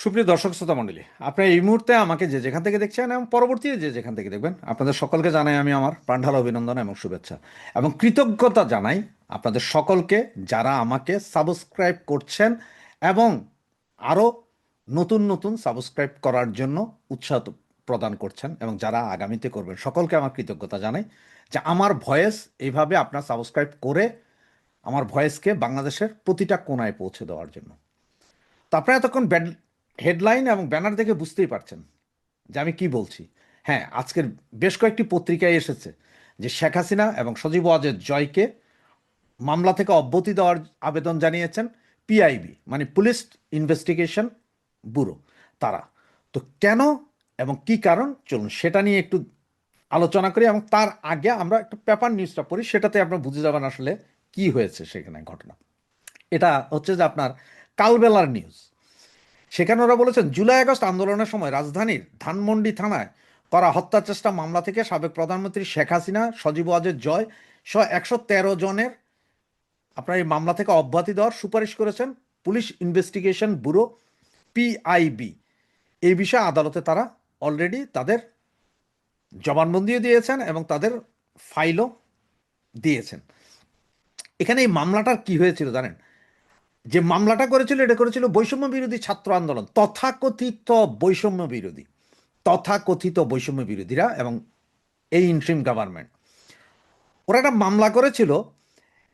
সুপ্রিয় দর্শক শ্রোতা মণ্ডলী, আপনারা এই মুহূর্তে আমাকে যে যেখান থেকে দেখছেন এবং পরবর্তীতে যে যেখান থেকে দেখবেন, আপনাদের সকলকে জানাই আমি আমার প্রাণঢাল অভিনন্দন এবং শুভেচ্ছা। এবং কৃতজ্ঞতা জানাই আপনাদের সকলকে যারা আমাকে সাবস্ক্রাইব করছেন এবং আরও নতুন নতুন সাবস্ক্রাইব করার জন্য উৎসাহ প্রদান করছেন এবং যারা আগামীতে করবেন, সকলকে আমার কৃতজ্ঞতা জানাই যে আমার ভয়েস এইভাবে আপনার সাবস্ক্রাইব করে আমার ভয়েসকে বাংলাদেশের প্রতিটা কোনায় পৌঁছে দেওয়ার জন্য। তো আপনারা এতক্ষণ হেডলাইন এবং ব্যানার দেখে বুঝতেই পারছেন যে আমি কি বলছি। হ্যাঁ আজকের বেশ কয়েকটি পত্রিকায় এসেছে যে শেখ হাসিনা এবং সজীব ওয়াজেদ জয়কে মামলা থেকে অব্যতি দেওয়ার আবেদন জানিয়েছেন পিআইবি মানে পুলিশ ইনভেস্টিগেশন ব্যুরো তারা। তো কেন এবং কি কারণ? চলুন সেটা নিয়ে একটু আলোচনা করি এবং তার আগে আমরা একটা পেপার নিউজটা পড়ি, সেটাতে আপনার বুঝে যাবেন আসলে কি হয়েছে সেখানে ঘটনা। এটা হচ্ছে যে আপনার কালবেলার নিউজ। সেখানে ওরা বলেছেন, জুলাই আগস্ট আন্দোলনের সময় রাজধানীর ধানমন্ডি থানায় করা হত্যা চেষ্টা মামলা থেকে সাবেক প্রধানমন্ত্রী শেখ হাসিনা, সজীব ওয়াজের জয় সহ একশো তেরো জনের আপনার এই মামলা থেকে অব্যাহতি দেওয়ার সুপারিশ করেছেন পুলিশ ইনভেস্টিগেশন ব্যুরো পিআইবি এই বিষয়ে আদালতে তারা অলরেডি তাদের জবানবন্দিও দিয়েছেন এবং তাদের ফাইলও দিয়েছেন। এখানে এই মামলাটার কি হয়েছিল জানেন? যে মামলাটা করেছিল, এটা করেছিল বৈষম্য বিরোধী ছাত্র আন্দোলন, তথাকথিত বৈষম্য বিরোধী তথাকথিত বৈষম্য বিরোধীরা এবং এই ইন্ট্রিম গভর্নমেন্ট। ওরা একটা মামলা করেছিল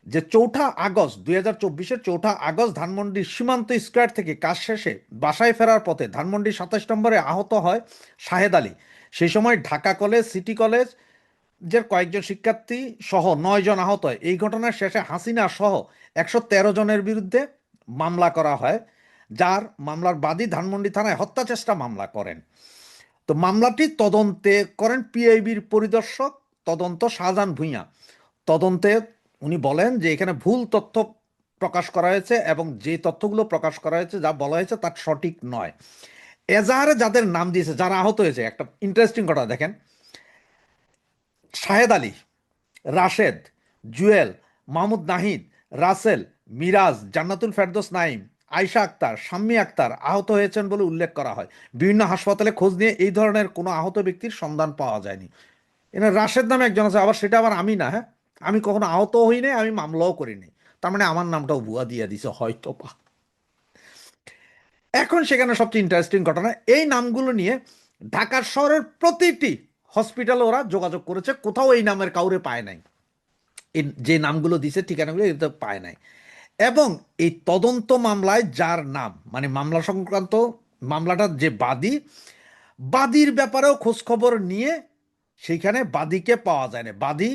যে চৌঠা আগস্ট, দুই হাজার চব্বিশের চৌঠা আগস্ট ধানমন্ডির সীমান্ত স্কোয়ার থেকে কাজ শেষে বাসায় ফেরার পথে ধানমন্ডির সাতাশ নম্বরে আহত হয় শাহেদ আলী। সেই সময় ঢাকা কলেজ, সিটি কলেজ যে কয়েকজন শিক্ষার্থী সহ নয় জন আহত হয়। এই ঘটনার শেষে হাসিনা সহ একশো তেরো জনের বিরুদ্ধে মামলা করা হয়, যার মামলার বাদী ধানমন্ডি থানায় হত্যা চেষ্টা মামলা করেন। তো মামলাটি তদন্তে করেন পিআইবির পরিদর্শক তদন্ত শাহজাহান ভূঁইয়া। তদন্তে উনি বলেন যে এখানে ভুল তথ্য প্রকাশ করা হয়েছে এবং যে তথ্যগুলো প্রকাশ করা হয়েছে, যা বলা হয়েছে তার সঠিক নয়। এজাহারে যাদের নাম দিয়েছে, যারা আহত হয়েছে, একটা ইন্টারেস্টিং ঘটনা দেখেন। শাহেদ আলী, রাশেদ, জুয়েল, মাহমুদ নাহিদ, রাসেল, মিরাজ, জান্নাতুল ফেরদোস নাইম আয়শা আক্তার, শাম্মী আক্তার আহত হয়েছেন বলে উল্লেখ করা হয়। বিভিন্ন হাসপাতালে খোঁজ নিয়ে এই ধরনের কোনো আহত ব্যক্তির সন্ধান পাওয়া যায়নি। এখানে রাশেদ নামে একজন আছে, আবার সেটা আবার আমি না হ্যাঁ? আমি কখনো আহত হই নাই, আমি মামলাও করিনি তার মানে আমার নামটাও ভুয়া দিয়ে দিছে হয়তো পা এখন সেখানে সবচেয়ে ইন্টারেস্টিং ঘটনা, এই নামগুলো নিয়ে ঢাকার শহরের প্রতিটি হসপিটালে ওরা যোগাযোগ করেছে, কোথাও এই নামের কাউরে পায় নাই। যে নামগুলো দিছে, ঠিকানাগুলো এতে পায় নাই। এবং এই তদন্ত মামলায় যার নাম মানে মামলা সংক্রান্ত মামলাটার যে বাদী, বাদীর ব্যাপারেও খোঁজখবর নিয়ে সেইখানে বাদীকে পাওয়া যায় না। বাদী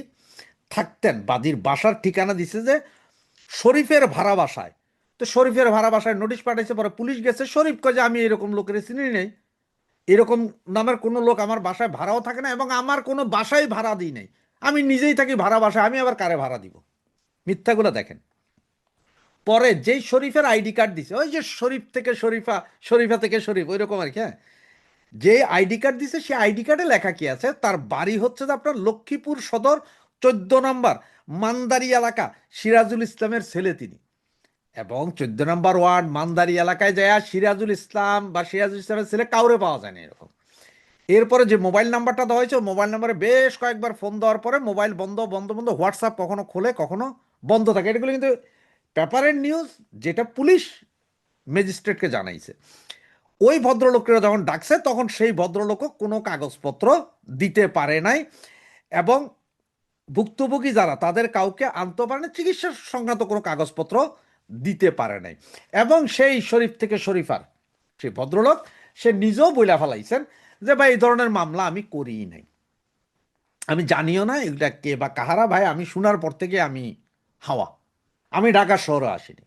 থাকতেন, বাদীর বাসার ঠিকানা দিছে যে শরীফের ভাড়া বাসায়। তো শরীফের ভাড়া বাসায় নোটিশ পাঠাইছে, পরে পুলিশ গেছে, শরীফ কয়ে যে, আমি এরকম লোকের চিনি নেই। এরকম নামের কোনো লোক আমার বাসায় ভাড়াও থাকে না এবং আমার কোনো বাসায় ভাড়া দিই নাই। আমি নিজেই থাকি ভাড়া বাসায়, আমি আবার কারে ভাড়া দিব? মিথ্যাগুলো দেখেন। পরে যেই শরীফের আইডি কার্ড দিছে, ওই যে শরীফ থেকে শরীফা শরীফা থেকে শরীফ ওই রকম আর কি হ্যাঁ? যে আইডি কার্ড দিছে, সেই আইডি কার্ডে লেখা কি আছে? তার বাড়ি হচ্ছে যে আপনার লক্ষ্মীপুর সদর চোদ্দ নম্বর, মান্দারি এলাকা, সিরাজুল ইসলামের ছেলে তিনি। এবং চোদ্দ নম্বর ওয়ার্ড মান্দারি এলাকায় যায়, সিরাজুল ইসলাম বা সিরাজুল ইসলামের ছেলে কাউরে পাওয়া যায় না এরকম। এরপরে যে মোবাইল নাম্বারটা দেওয়া হয়েছে মোবাইল নাম্বারে বেশ কয়েকবার ফোন দেওয়ার পরে মোবাইল বন্ধ বন্ধ বন্ধ, হোয়াটসঅ্যাপ কখনো খোলে, কখনো বন্ধ থাকে। এগুলো কিন্তু পেপারের নিউজ যেটা পুলিশ ম্যাজিস্ট্রেটকে জানাইছে। ওই ভদ্রলোকেরা যখন ডাকছে, তখন সেই ভদ্রলোকও কোনো কাগজপত্র দিতে পারে নাই এবং ভুক্তভোগী যারা, তাদের কাউকে আনতে পারে না চিকিৎসা সংক্রান্ত কোনো কাগজপত্র দিতে পারে নাই। এবং সেই শরীফ থেকে শরীফার সেই ভদ্রলোক, সে নিজেও বইলা ফেলাইছেন যে, ভাই, এই ধরনের মামলা আমি করিই নাই। আমি জানিও না এগুলা কে বা কাহারা। ভাই, আমি শোনার পর থেকে আমি হাওয়া। আমি ঢাকা শহরে আসিনি।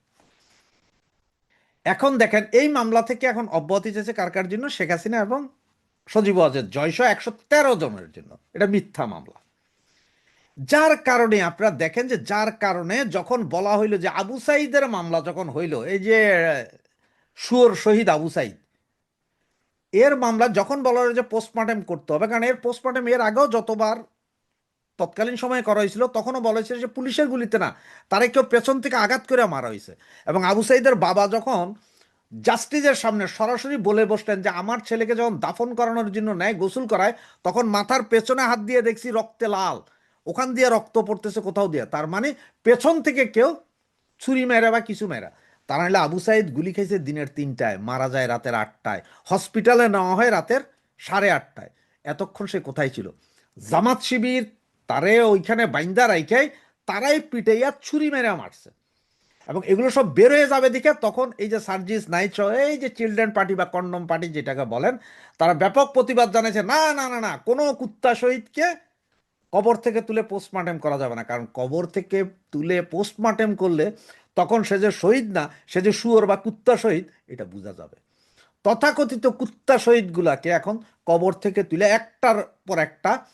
এখন দেখেন, এই মামলা থেকে এখন অব্যাহতি চেয়েছে কার কার জন্য? শেখ হাসিনা এবং সজীব অজের জয়শ একশো তেরো জনের জন্য। এটা মিথ্যা মামলা। যার কারণে আপনারা দেখেন যে যার কারণে যখন বলা হইল যে আবু সাইদের মামলা যখন হইল, এই যে সুর শহীদ আবু সাইদ, এর মামলা যখন বলা হলো যে পোস্টমর্টেম করতে হবে, কারণ এর পোস্টমর্টেম এর আগেও যতবার তৎকালীন সময়ে করা হয়েছিল, তখনও বলা হয়েছিল যে পুলিশের গুলিতে না, তারা কেউ পেছন থেকে আঘাত করে মারা হয়েছে এবং আবু সাইদের বাবা যখন জাস্টিসের সামনে সরাসরি বলে বসলেন যে আমার ছেলেকে যখন দাফন করানোর জন্য নেয় গোসল করায়, তখন মাথার পেছনে হাত দিয়ে দেখছি রক্তে লাল। ওখান দিয়ে রক্ত পড়তেছে, কোথাও দিয়ে। তার মানে পেছন থেকে কেউ ছুরি মেরা বা কিছু মেরা তা নাহলে আবু সাইদ গুলি খাইছে দিনের তিনটায়, মারা যায় রাতের আটটায়। হসপিটালে নেওয়া হয় রাতের সাড়ে আটটায়। এতক্ষণ সে কোথায় ছিল? জামাত শিবির, তারে ওইখানে বাইন্দা রাইখাই, তারাই পিটাইয়া ছুরি মেরে মারছে। এবং এগুলো সব বের হয়ে যাবে দেখে তখন এই যে সার্জিস সহ, এই যে চিলড্রেন পার্টি বা কন্ডম পার্টি যেটাকে বলেন, তারা ব্যাপক প্রতিবাদ জানাইছে, না না না না, কোনো কুত্তা শহীদকে কবর থেকে তুলে পোস্টমার্টেম করা যাবে না। কারণ কবর থেকে তুলে পোস্টমার্টেম করলে তখন সে যে শহীদ না, সে যে শুয়োর বা কুত্তা শহীদ, এটা বোঝা যাবে। তথাকথিত কুত্তা শহীদগুলাকে এখন কবর থেকে তুলে একটার পর একটা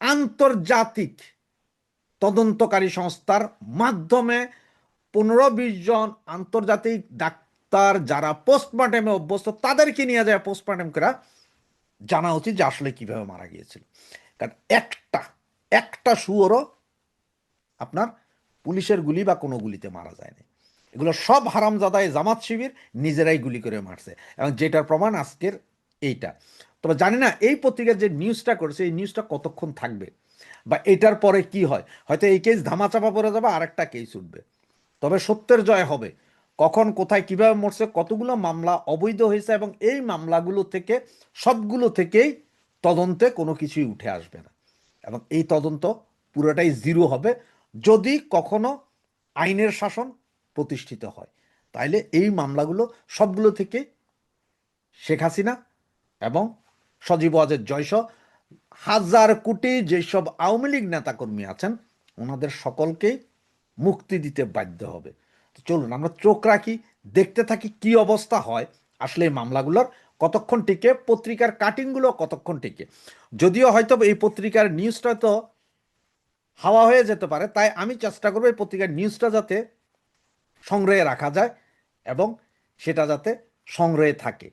আন্তর্জাতিক তদন্তকারী সংস্থার মাধ্যমে পনেরো বিশ জন আন্তর্জাতিক ডাক্তার যারা পোস্টমার্টেমে অভ্যস্ত, তাদেরকে নিয়ে যায় পোস্টমার্টেম করা। জানা উচিত যে আসলে কীভাবে মারা গিয়েছিল। কারণ একটা একটা শুয়োরও আপনার পুলিশের গুলি বা কোনো গুলিতে মারা যায়নি। এগুলো সব হারামজাদায় জামাত শিবির নিজেরাই গুলি করে মারছে এবং যেটার প্রমাণ আজকের এইটা। তবে জানি না, এই পত্রিকার যে নিউজটা করেছে, এই নিউজটা কতক্ষণ থাকবে বা এটার পরে কি হয়? হয়তো এই কেস ধামাচাপা পড়ে যাবে, আরেকটা কেস উঠবে। তবে সত্যের জয় হবে। কখন, কোথায়, কীভাবে মরছে, কতগুলো মামলা অবৈধ হয়েছে এবং এই মামলাগুলো থেকে, সবগুলো থেকেই তদন্তে কোনো কিছুই উঠে আসবে না। এবং এই তদন্ত পুরোটাই জিরো হবে যদি কখনো আইনের শাসন প্রতিষ্ঠিত হয়। তাইলে এই মামলাগুলো সবগুলো থেকে শেখ হাসিনা এবং সজীব ওয়াজের জয়স হাজার কোটি যেসব আওয়ামী লীগ নেতাকর্মী আছেন, ওনাদের সকলকেই মুক্তি দিতে বাধ্য হবে। তো চলুন, আমরা চোখ রাখি, দেখতে থাকি কি অবস্থা হয় আসলে এই মামলাগুলোর। কতক্ষণ টিকে, পত্রিকার কাটিংগুলো কতক্ষণ টিকে। যদিও হয়তো এই পত্রিকার নিউজটা তো হাওয়া হয়ে যেতে পারে, তাই আমি চেষ্টা করব এই পত্রিকার নিউজটা যাতে সংগ্রহে রাখা যায় এবং সেটা যাতে সংগ্রহে থাকে।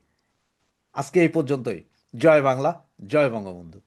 আজকে এই পর্যন্তই। জয় বাংলা, জয় বঙ্গবন্ধু।